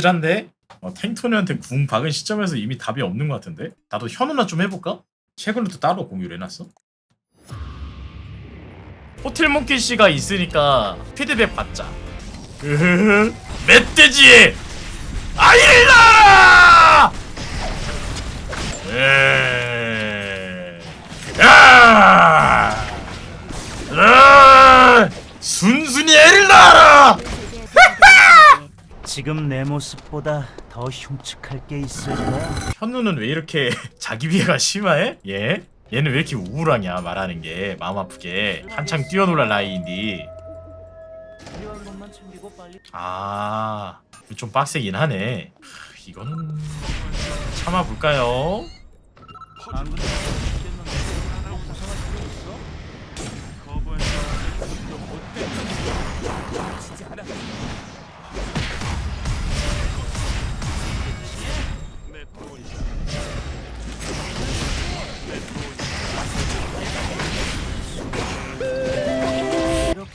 씁쓸한데? 어, 탱토니한테 궁 박은 시점에서 이미 답이 없는 것 같은데? 나도 현우나 좀 해볼까? 최근에도 따로 공유를 해놨어? 호텔 몽키 씨가 있으니까 피드백 받자. 멧돼지! 낳아라! 에... 야! 아! 순순히 애를 낳아라! 지금 내 모습보다 더 흉측할 게 있을까? 현우는 왜 이렇게 자기 비하가 심해? 얘? 얘는 왜 이렇게 우울하냐 말하는 게 마음 아프게 한창 뛰어놀랄 나이인데 필요한 것만 챙기고 빨리. 아, 좀 빡세긴 하네. 하, 이거는 참아볼까요? 안 그래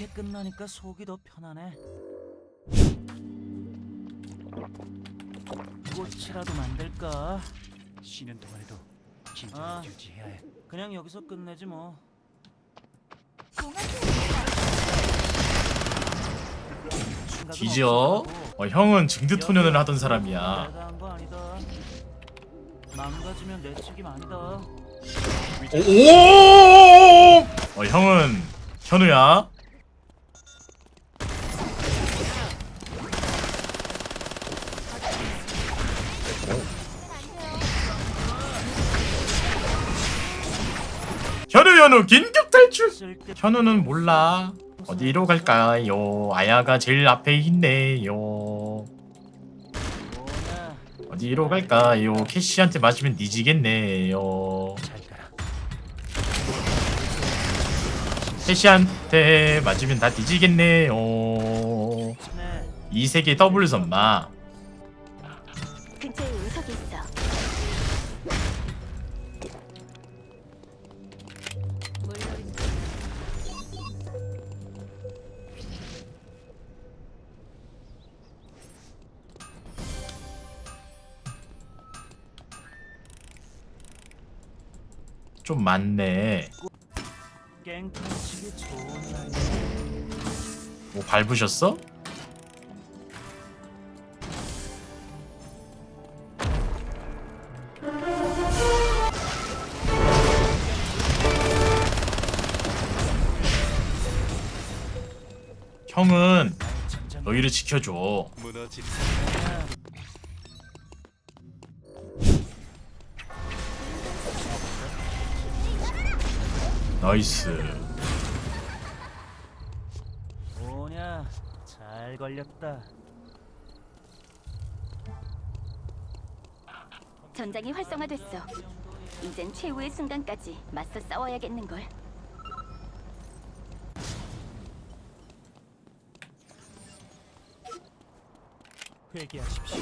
이렇게 끝나니까 속이 더 편하네. 꽃이라도 만들까? 쉬는 동안에도 긴장을 유지해야 해. 그냥 여기서 끝내지 뭐. 생각은. 없어도 어, 형은 증드토년을 하던 사람이야. 내가 한거 아니다. 망가지면 내 책임 아니다. 오! 어, 형은 현우야. 현우 긴급 탈출. 현우는 몰라. 어디로 갈까요? 아야가 제일 앞에 있네요. 어디로 갈까요? 캐시한테 맞으면 뒤지겠네요. 캐시한테 맞으면 다 뒤지겠네요. 네. 이 세계 더블 선마. 좀 많네. 뭐 밟으셨어? 형은 너희를 지켜줘. 나이스. 뭐냐? 잘 걸렸다. 전장이 활성화됐어. 이젠 최후의 순간까지 맞서 싸워야겠는 걸. 회개하십시오.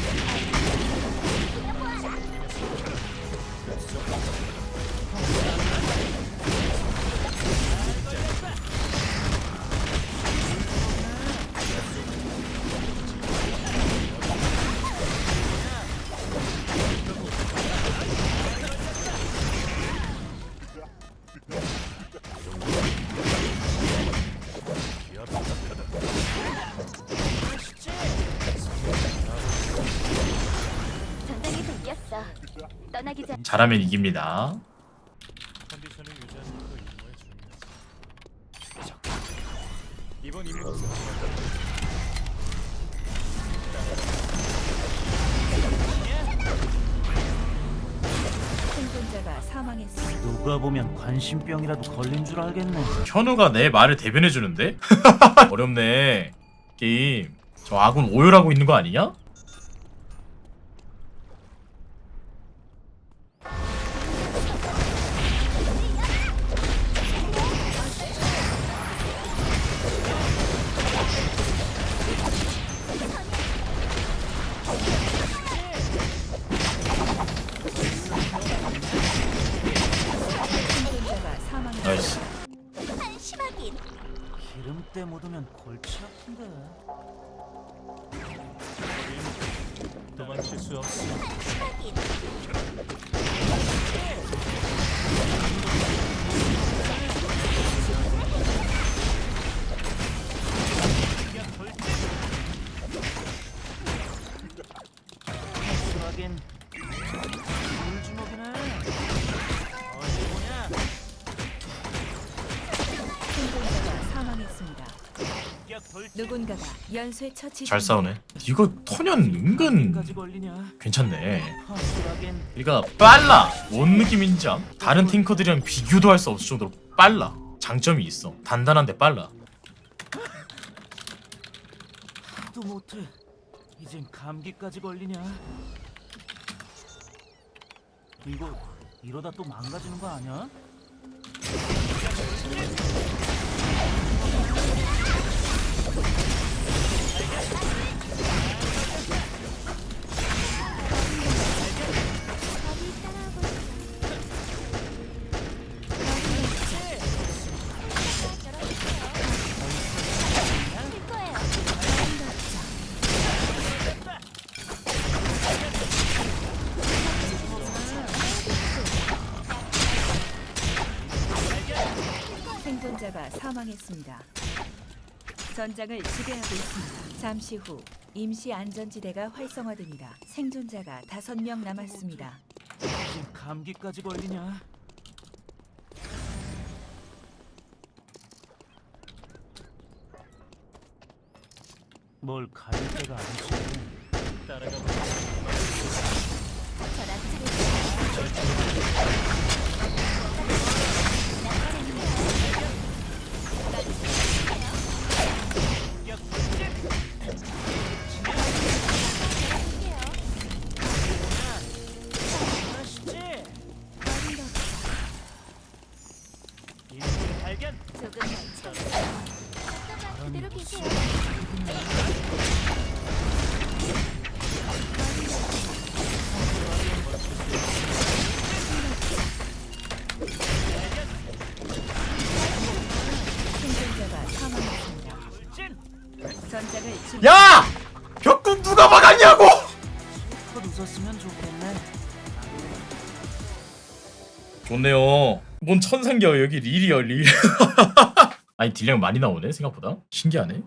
전장이 바뀌었어. 떠나기 전 잘하면 이깁니다. 컨디션을 유지하는 것도 임무의 중요하지. 이번 생존자가 사망했습니다. 누가 보면 관심병이라도 걸린 줄 알겠네. 현우가 내 말을 대변해 주는데? 어렵네. 게임. 저 아군 오열하고 있는 거 아니냐? 뻗으면 골치 아픈데. 도망칠 수 없어. 누군가가 연쇄 처치 잘. 싸우네 이거 토년 은근? 괜찮네 얘가 빨라 뭔 느낌인지 암? 다른 탱커들이랑 비교도 할 수 없을 정도로 빨라 장점이 있어 단단한데 빨라 하도 못해. 이젠 감기까지 걸리냐? 이거 이러다 또 망가지는 거 아니야? 생존자가 사망했습니다. 전장을 지배하고 있습니다. 잠시 후 임시 안전지대가 활성화됩니다. 생존자가 다섯 명 남았습니다. 감기까지 걸리냐? 뭘 가릴 때가 아니지. 따라가 봐. 아시지? 지배 야! 벽궁 누가 막았냐고! 더 웃었으면 좋겠네. 좋네요. 뭔 천상겨. 여기 릴이야 릴. 아니 딜량 많이 나오네 생각보다. 신기하네